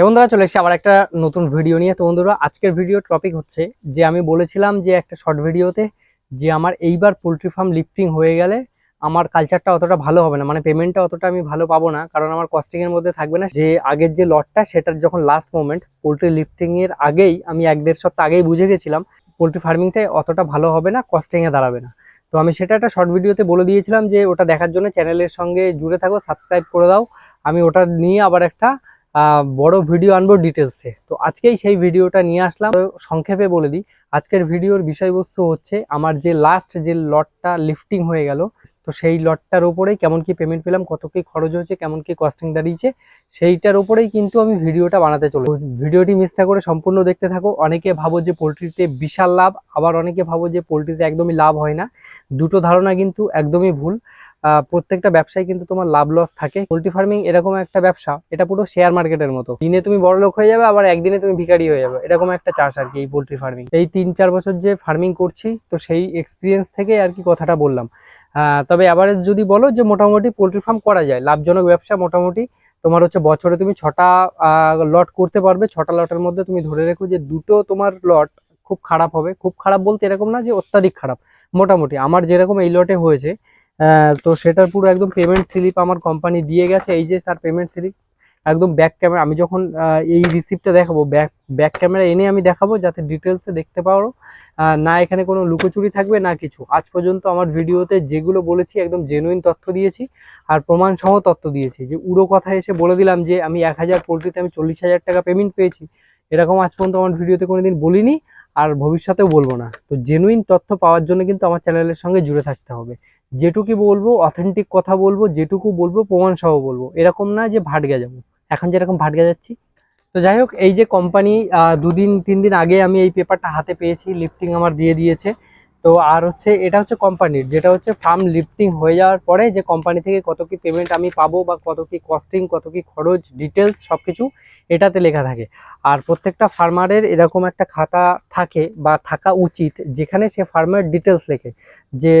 এবং বন্ধুরা চলে এসেছি আবার একটা নতুন ভিডিও নিয়ে। তো বন্ধুরা, আজকের ভিডিও টপিক হচ্ছে যে আমি বলেছিলাম যে একটা শর্ট ভিডিওতে যে আমার এইবার পোলট্রি ফার্ম লিফটিং হয়ে গেলে আমার কালচারটা অতটা ভালো হবে না। মানে পেমেন্টটা অতটা আমি ভালো পাবো না, কারণ আমার কস্টিংয়ের মধ্যে থাকবে না। যে আগের যে লটটা সেটার যখন লাস্ট মোমেন্ট পোলট্রি লিফটিংয়ের আগেই আমি এক দেড় সপ্তাহ আগেই বুঝে গেছিলাম পোলট্রি ফার্মিংটা অতটা ভালো হবে না কস্টিংয়ে দাঁড়াবে না। তো আমি সেটা একটা শর্ট ভিডিওতে বলে দিয়েছিলাম যে ওটা দেখার জন্য চ্যানেলের সঙ্গে জুড়ে থাকো সাবস্ক্রাইব করে দাও। আমি ওটা নিয়ে আবার একটা বড় ভিডিও আনব ডিটেলসে তো আজকেই সেই ভিডিওটা নিয়ে আসলাম। সংক্ষেপে বলে দিই, আজকের ভিডিওর বিষয়বস্তু হচ্ছে আমার যে লাস্ট যে লটটা লিফটিং হয়ে গেল, তো সেই লটটার উপরেই কেমন কি পেমেন্ট পেলাম, কত কি খরচ হয়েছে, কেমন কি কস্টিং দাঁড়িয়েছে, সেইটার উপরেই কিন্তু আমি ভিডিওটা বানাতে চলো ভিডিওটি মিস না করে সম্পূর্ণ দেখতে থাকো। অনেকে ভাবো যে পোলট্রিতে বিশাল লাভ, আবার অনেকে ভাবো যে পোলট্রিতে একদমই লাভ হয় না। দুটো ধারণা কিন্তু একদমই ভুল। প্রত্যেকটা ব্যবসায় কিন্তু তোমার লাভ লস থাকে। পোলট্রি ফার্মিং এরকম একটা ব্যবসা, এটা পুরো শেয়ার মার্কেটের মতো। দিনে তুমি বড় লোক হয়ে যাবে, আবার একদিনে তুমি ভিখারি হয়ে যাবে। এরকম একটা চাষ আর কি এই পোলট্রি ফার্মিং এই তিন চার বছর যে ফার্মিং করছি, তো সেই এক্সপিরিয়েন্স থেকে আর কি কথাটা বললাম। তবে অ্যাভারেজ যদি বলো যে মোটামুটি পোলট্রি ফার্ম করা যায়, লাভজনক ব্যবসা মোটামুটি। তোমার হচ্ছে বছরে তুমি ছটা লট করতে পারবে। ছটা লটের মধ্যে তুমি ধরে রেখো যে দুটো তোমার লট খুব খারাপ হবে। খুব খারাপ বলতে এরকম না যে অত্যাধিক খারাপ, মোটামুটি। আমার যেরকম এই লটে হয়েছে তো সেটার পুরো একদম পেমেন্ট স্লিপ আমার কোম্পানি দিয়ে গেছে। এই যে তার পেমেন্ট স্লিপ একদম ব্যাক ক্যামেরা আমি যখন এই রিসিপ্টটা দেখাবো ব্যাক ব্যাক ক্যামেরা এনে আমি দেখাবো যাতে ডিটেলসে দেখতে পারো। না এখানে কোনো লুকোচুরি থাকবে না কিছু। আজ পর্যন্ত আমার ভিডিওতে যেগুলো বলেছি, একদম জেনুইন তথ্য দিয়েছি আর প্রমাণ সহ তথ্য দিয়েছি। যে উড়ো কথা এসে বলে দিলাম যে, আমি এক হাজার পোলট্রিতে আমি চল্লিশ হাজার টাকা পেমেন্ট পেয়েছি। এরকম আজ পর্যন্ত আমার ভিডিওতে কোনোদিন বলিনি। আর ভবিষ্যতেও বলব না। তো জেনুইন তথ্য পাওয়ার জন্য কিন্তু আমার চ্যানেলের সঙ্গে জুড়ে থাকতে হবে। যেটুকু বলব অথেন্টিক কথা বলব, যেটুকু বলব, প্রমাণ সহ বলব। এরকম না যে ভাটগা যাব এখন যেরকম ভাটগা যাচ্ছি তো যাই হোক, এই যে কোম্পানি দুদিন তিন দিন আগে আমি এই পেপারটা হাতে পেয়েছি লিফটিং আমার দিয়ে দিয়েছে। তো আর হচ্ছে, এটা হচ্ছে কোম্পানির, যেটা হচ্ছে ফার্ম লিফটিং হয়ে যাওয়ার পরে যে কোম্পানি থেকে কত কি পেমেন্ট আমি পাবো বা কত কি কস্টিং কত কি খরচ ডিটেলস সব কিছু এটাতে লেখা থাকে। আর প্রত্যেকটা ফার্মারের এরকম একটা খাতা থাকে বা থাকা উচিত, যেখানে সে ফার্মার ডিটেলস লেখে যে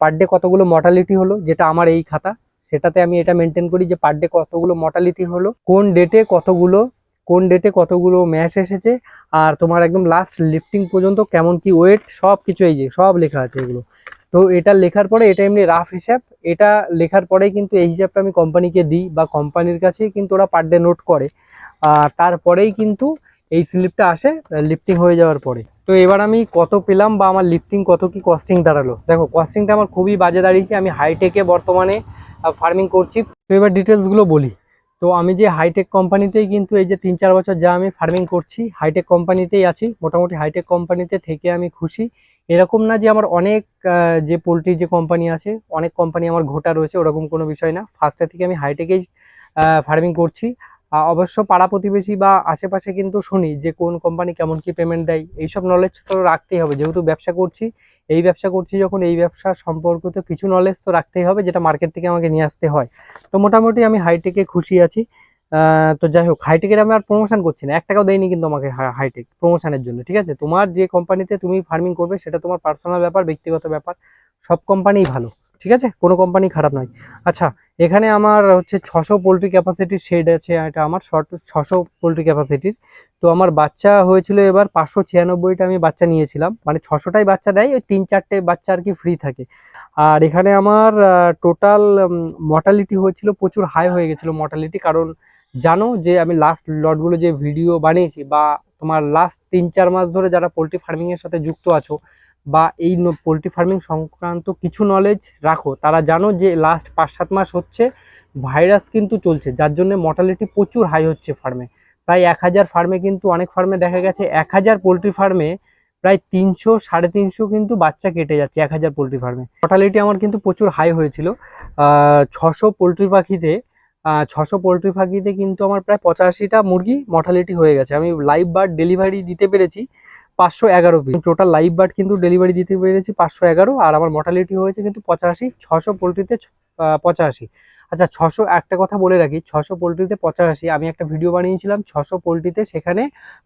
পার ডে কতগুলো মর্টালিটি হলো, যেটা আমার এই খাতা। সেটাতে আমি এটা মেনটেন করি যে পার ডে কতগুলো মর্টালিটি হলো, কোন ডেটে কতগুলো কোন ডেটে কতগুলো ম্যাচ এসেছে, আর তোমার একদম লাস্ট লিফটিং পর্যন্ত কেমন কি ওয়েট সব কিছু এই যে, সব লেখা আছে এগুলো। তো এটা লেখার পরে এটা এমনি রাফ হিসাব, এটা লেখার পরেই কিন্তু এই হিসাবটা আমি কোম্পানিকে দিই বা কোম্পানির কাছেই কিন্তু ওরা পার ডে নোট করে। আর তারপরেই কিন্তু এই স্লিপটা আসে লিফটিং হয়ে যাওয়ার পরে। তো এবার আমি কত পেলাম বা আমার লিফটিং কত কি কস্টিং দাঁড়াল? দেখো কস্টিংটা আমার খুবই বাজে দাঁড়িয়েছে, আমি হাইটেকে বর্তমানে ফার্মিং করছি। তো এবার ডিটেলসগুলো বলি। তো আমি যে হাইটেক কোম্পানিতেই কিন্তু এই যে তিন চার বছর যা আমি ফার্মিং করছি হাইটেক কোম্পানিতেই আছি, মোটামুটি হাইটেক কোম্পানিতে থেকে আমি খুশি। এরকম না যে আমার অনেক যে পোলট্রির যে কোম্পানি আছে, অনেক কোম্পানি আমার ঘোটা রয়েছে, ওরকম কোনো বিষয় না। ফার্স্টে থেকে আমি হাইটেকেই ফার্মিং করছি। অবশ্য পাড়া প্রতিবেশী বা আশেপাশে কিন্তু শুনি যে কোন কোম্পানি কেমন কি পেমেন্ট দেয়, এইসব নলেজ তো রাখতেই হবে। যেহেতু ব্যবসা করছি, এই ব্যবসা করছি যখন, এই ব্যবসা সম্পর্কিত কিছু নলেজ তো রাখতেই হবে, যেটা মার্কেট থেকে আমাকে নিয়ে আসতে হয়। তো মোটামুটি আমি হাইটেকে খুশি আছি। তো যাই হোক হাইটেকের আমি আর প্রমোশন করছি না। এক টাকাও দেয়নি কিন্তু আমাকে হাইটেক প্রমোশনের জন্য, ঠিক আছে? তোমার যে কোম্পানিতে তুমি ফার্মিং করবে, সেটা তোমার পার্সোনাল ব্যাপার, ব্যক্তিগত ব্যাপার, সব কোম্পানিই ভালো। ঠিক আছে? কোনো কোম্পানি খারাপ নয়। আচ্ছা এখানে আমার হচ্ছে ছশো পোলট্রি ক্যাপাসিটির শেড আছে এটা আমার শর্ট, ছশো পোলট্রি ক্যাপাসিটির তো আমার বাচ্চা হয়েছিল এবার পাঁচশো ছিয়ানব্বইটা আমি বাচ্চা নিয়েছিলাম। মানে ছশোটাই বাচ্চা দেয়, ওই তিন চারটে বাচ্চা আর কি ফ্রি থাকে। আর এখানে আমার টোটাল মর্টালিটি হয়েছিল, প্রচুর হাই হয়ে গেছিল মর্টালিটি কারণ জানো যে আমি লাস্ট লটগুলো যে ভিডিও বানিয়েছি বা তোমার লাস্ট তিন চার মাস ধরে যারা পোলট্রি ফার্মিংয়ের সাথে যুক্ত আছো বা এই পোলট্রি ফার্মিং সংক্রান্ত কিছু নলেজ রাখো। তারা জানো যে লাস্ট পাঁচ সাত মাস হচ্ছে ভাইরাস কিন্তু চলছে, যার জন্য মর্টালিটি প্রচুর হাই হচ্ছে ফার্মে প্রায় এক হাজার ফার্মে কিন্তু অনেক ফার্মে দেখা গেছে, এক হাজার পোলট্রি ফার্মে প্রায় তিনশো, সাড়ে তিনশো কিন্তু বাচ্চা কেটে যাচ্ছে এক হাজার পোলট্রি ফার্মে মর্টালিটি আমার কিন্তু প্রচুর হাই হয়েছিল। ছশো পোলট্রি পাখিতে ছশো পোলট্রি পাখিতে কিন্তু আমার প্রায় পঁচাশিটা মুরগি মর্টালিটি হয়ে গেছে। আমি লাইভ বার্ড ডেলিভারি দিতে পেরেছি। পাঁচশো এগারো পিস টোটাল লাইভ বার্ড কিন্তু ডেলিভারি দিতে পেরেছি পাঁচশো এগারো, আর আমার মর্টালিটি হয়েছে কিন্তু পঁচাশি, ছশো পোলট্রিতে পঁচাশি। আচ্ছা ছশো, একটা কথা বলে রাখি, ছশো পোলট্রিতে পঁচাশি। আমি একটা ভিডিও বানিয়েছিলাম, ছশো পোলট্রিতে সেখানে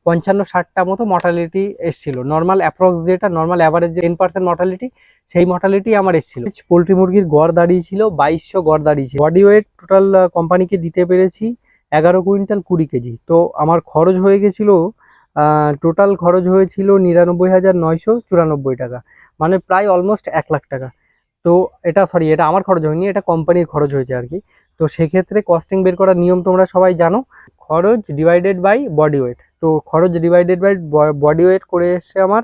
পঞ্চান্ন, ষাটটা মতো মর্টালিটি এসেছিল। নর্মাল অ্যাপ্রক্স যেটা নর্মাল অ্যাভারেজ যে টেন পার্সেন্ট মর্টালিটি সেই মর্টালিটি আমার এসেছিল। পোলট্রি মুরগির গড় দাঁড়িয়েছিল, বাইশশো গড় দাঁড়িয়েছিল বডি ওয়েট টোটাল কোম্পানিকে দিতে পেরেছি, এগারো কুইন্টাল কুড়ি কেজি। তো আমার খরচ হয়ে গেছিল টোটাল খরচ হয়েছিল নিরানব্বই হাজার নয়শো চুরানব্বই টাকা। মানে প্রায় অলমোস্ট এক লাখ টাকা। তো এটা সরি এটা আমার খরচ হয়নি, এটা কোম্পানির খরচ হয়েছে আর কি। তো সেক্ষেত্রে কস্টিং বের করার নিয়ম তোমরা সবাই জানো। খরচ ডিভাইডেড বাই বডি ওয়েট তো খরচ ডিভাইডেড বাই বডি ওয়েট করে এসছে আমার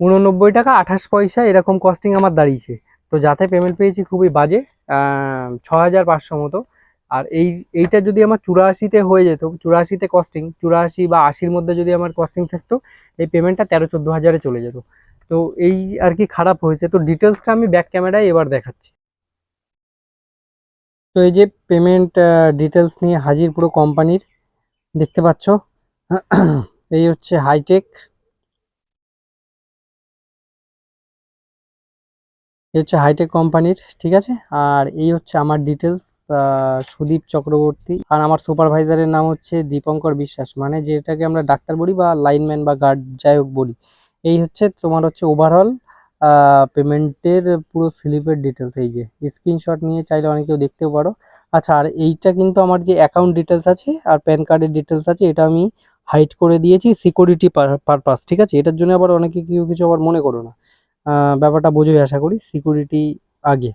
উননব্বই টাকা, আঠাশ পয়সা, এরকম কস্টিং আমার দাঁড়িয়েছে। তো যাতে পেমেন্ট পেয়েছি খুবই বাজে ছ হাজার পাঁচশো মতো। আর এই, এইটা যদি আমার চুরাশিতে হয়ে যেত, চুরাশিতে কস্টিং চুরাশি বা আশির মধ্যে যদি আমার কস্টিং থাকতো, এই পেমেন্টটা তেরো চোদ্দ হাজারে চলে যেত। তো এই আর কি খারাপ হয়েছে। তো ডিটেলসটা আমি ব্যাক ক্যামেরায় এবার দেখাচ্ছি। তো এই যে পেমেন্ট ডিটেলস নিয়ে হাজির পুরো কোম্পানির দেখতে পাচ্ছ? এই হচ্ছে হাইটেক হচ্ছে হাইটেক কোম্পানির ঠিক আছে? আর এই হচ্ছে আমার ডিটেলস সুদীপ চক্রবর্তী। আর আমার সুপারভাইজারের নাম হচ্ছে দীপঙ্কর বিশ্বাস মানে যেটাকে আমরা ডাক্তার বলি বা লাইনম্যান বা গার্ড যাই হোক বলি। এই হচ্ছে তোমার হচ্ছে ওভারঅল পেমেন্টের পুরো স্লিপের ডিটেলস এই যে। স্ক্রিনশট নিয়ে চাইলে অনেকেও দেখতেও পারো। আচ্ছা আর এইটা কিন্তু আমার যে অ্যাকাউন্ট ডিটেলস আছে আর প্যান কার্ডের ডিটেলস আছে, এটা আমি হাইড করে দিয়েছি সিকিউরিটি পারপাস ঠিক আছে? এটার জন্য আবার অনেকে কেউ কিছু আবার মনে করো না। ব্যাপারটা বোঝোই আশা করি সিকিউরিটি আগে।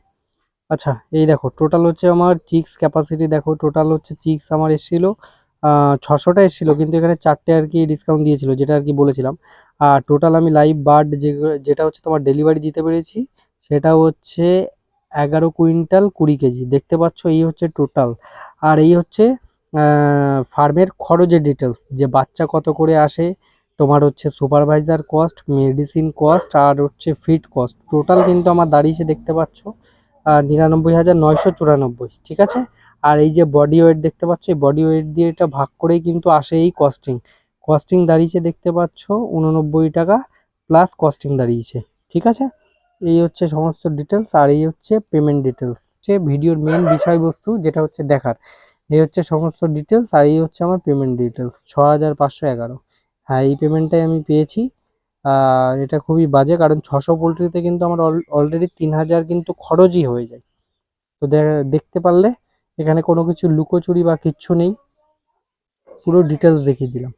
আচ্ছা এই দেখো টোটাল হচ্ছে আমার চিক্স ক্যাপাসিটি দেখো টোটাল হচ্ছে চিক্স আমার এসেছিল ছশোটা এসেছিল, কিন্তু এখানে চারটে আর কি ডিসকাউন্ট দিয়েছিল, যেটা আর কি বলেছিলাম। আর টোটাল আমি লাইভ বার্ড যে, যেটা হচ্ছে তোমার ডেলিভারি দিতে পেরেছি, সেটা হচ্ছে এগারো কুইন্টাল কুড়ি কেজি। দেখতে পাচ্ছ, এই হচ্ছে টোটাল আর এই হচ্ছে ফার্মের খরচের ডিটেলস যে বাচ্চা কত করে আসে তোমার হচ্ছে সুপারভাইজার কস্ট মেডিসিন কস্ট আর হচ্ছে ফিড কস্ট টোটাল কিন্তু আমার দাঁড়িয়েছে দেখতে পাচ্ছ নিরানব্বই হাজার নয়শো চুরানব্বই, ঠিক আছে? আর এই যে বডি ওয়েট দেখতে পাচ্ছ, এই বডি ওয়েট দিয়ে এটা ভাগ করেই কিন্তু আসে এই কস্টিং কস্টিং দাঁড়িয়েছে দেখতে পাচ্ছ, উননব্বই টাকা প্লাস কস্টিং দাঁড়িয়েছে, ঠিক আছে? এই হচ্ছে সমস্ত ডিটেলস আর এই হচ্ছে পেমেন্ট ডিটেলস হচ্ছে ভিডিওর মেন বিষয়বস্তু যেটা হচ্ছে দেখার, এই হচ্ছে সমস্ত ডিটেলস আর এই হচ্ছে আমার পেমেন্ট ডিটেলস ছ হাজার পাঁচশো এগারো। হ্যাঁ এই পেমেন্টটাই আমি পেয়েছি। আর এটা খুবই বাজে, কারণ ছশো পোলট্রিতে কিন্তু আমার অলরেডি তিন হাজার কিন্তু খরচই হয়ে যায়। তো দেখতে পারলে এখানে কোনো কিছু লুকোচুরি বা কিচ্ছু নেই। পুরো ডিটেলস দেখিয়ে দিলাম।